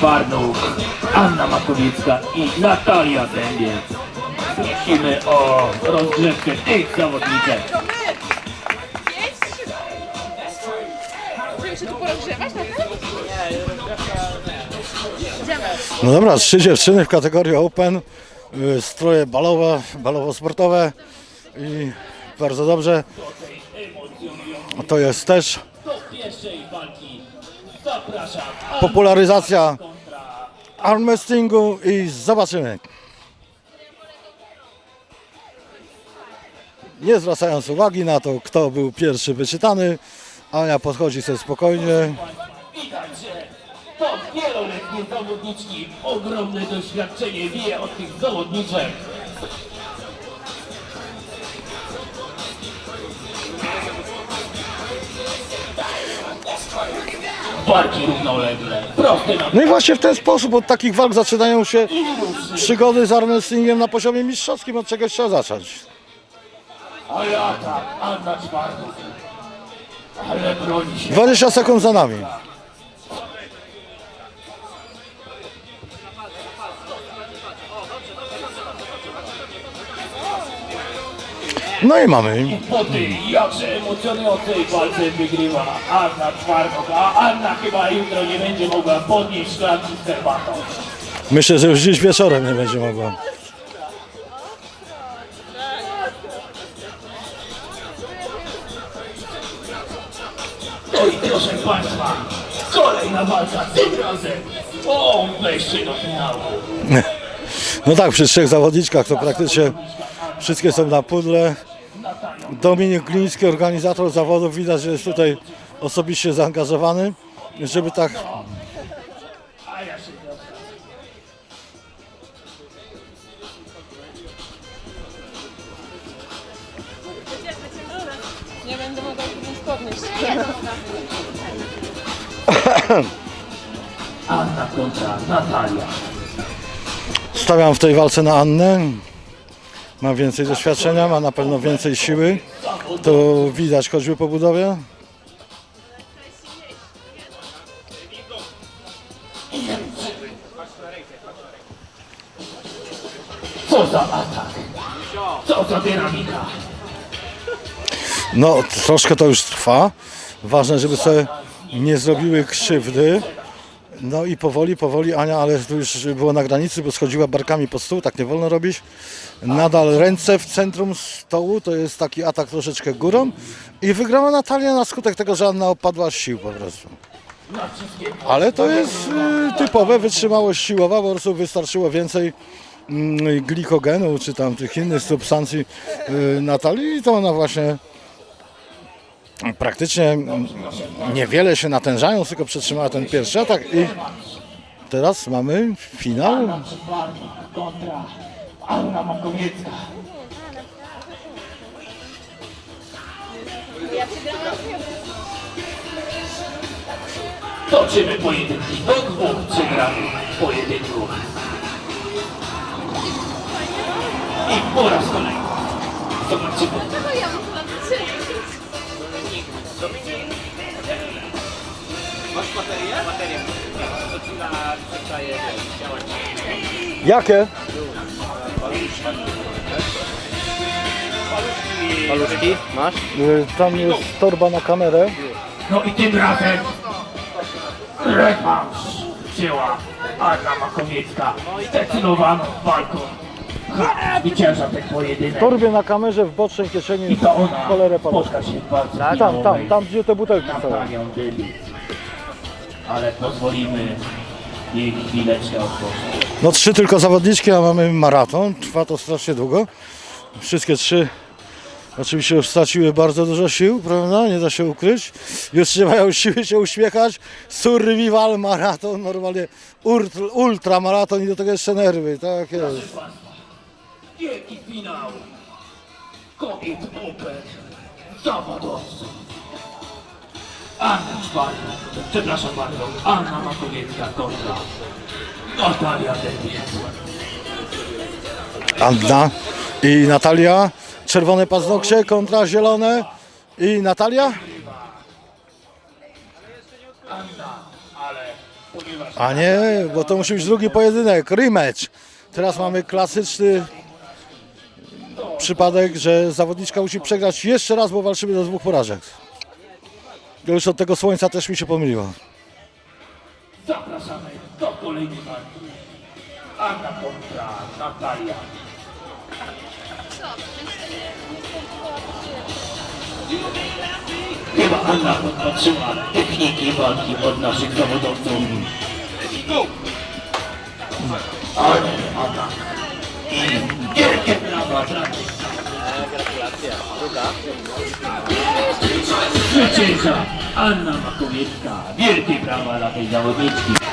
Czwarnuk, Anna Makowiecka i Natalia Dębiec. Prosimy o rozgrzewkę tych zawodniczek. No dobra, trzy dziewczyny w kategorii Open, y, stroje balowe, balowo-sportowe i bardzo dobrze. To jest też popularyzacja armwrestlingu i zobaczymy. Nie zwracając uwagi na to, kto był pierwszy wyczytany, Ania podchodzi sobie spokojnie. Widać, że to wieloletnie zawodniczki, ogromne doświadczenie wie od tych zawodniczek. Równolegle, proste na No i właśnie w ten sposób od takich walk zaczynają się przygody z armwrestlingiem na poziomie mistrzowskim, od czegoś trzeba zacząć. Ale atak, Anna Czwartuk. Ale broni się. 20 sekund za nami. No i mamy. Po tej jakże emocjonującej walce wygrywa Anna Czwartok, a Anna chyba jutro nie będzie mogła podnieść szklanki z herbatą. Myślę, że już dziś wieczorem nie będzie mogła. I proszę Państwa, kolejna walka, tym razem o wejście do finału. No tak, przy trzech zawodniczkach to praktycznie wszystkie są na pudle. Dominik Gliński, organizator zawodów, widać, że jest tutaj osobiście zaangażowany, żeby tak. Nie będę mogła nic podnieść. Anna kontra Natalia. Stawiam w tej walce na Annę. Ma więcej doświadczenia, ma na pewno więcej siły. To widać choćby po budowie. Co za atak, co za dynamika. No, troszkę to już trwa. Ważne, żeby sobie nie zrobiły krzywdy. No i powoli, powoli Ania, ale tu już było na granicy, bo schodziła barkami pod stół, tak nie wolno robić. Nadal ręce w centrum stołu, to jest taki atak troszeczkę górą. I wygrała Natalia na skutek tego, że Anna opadła z sił po prostu. Ale to jest y, typowe wytrzymałość siłowa, po prostu wystarczyło więcej mm, glikogenu czy tam tych innych substancji y, Natalii i to ona właśnie praktycznie niewiele się natężając, tylko przetrzymała ten pierwszy atak i teraz mamy finał. Toczymy pojedynki do dwóch przegranych pojedynków. I po raz kolejny zobaczymy Jakie? Paluszki masz? Y, Tam jest torba na kamerę. No i tym razem rewanż wzięła Anna Makowiecka zdecydowaną walką. Ha, zwycięża ten pojedynek. W torbie na kamerze w bocznej kieszeni I to ona cholerę spotka się w bardzo Tam, tam, tam, gdzie te butelki stoją. Natalią Dybic. Ale pozwolimy jej chwileczkę odpocząć. No trzy tylko zawodniczki, a mamy maraton. Trwa to strasznie długo. Wszystkie trzy oczywiście już straciły bardzo dużo sił, prawda? Nie da się ukryć. Już nie mają siły się uśmiechać. Survival maraton, normalnie ultra, ultramaraton i do tego jeszcze nerwy. Tak jest. Wielki finał kobiet Open zawodowców. Anna Czwarna, przepraszam bardzo, Anna Makowiecka kontra Natalia Debiec. Anna i Natalia. Czerwone paznokcie kontra zielone. I Natalia? A nie, bo to musi być drugi pojedynek, rematch. Teraz mamy klasyczny przypadek, że zawodniczka musi przegrać jeszcze raz, bo walczymy do dwóch porażek. To już od tego słońca też mi się pomyliło. zapraszamy do kolejnej walki. Anna kontra Natalia. Chyba Anna podpatrzyła techniki walki od naszych zawodowców. Ale atak. I wielkie Zwycięża Anna Makowiecka. Wielkie brawa dla tej zawodniczki.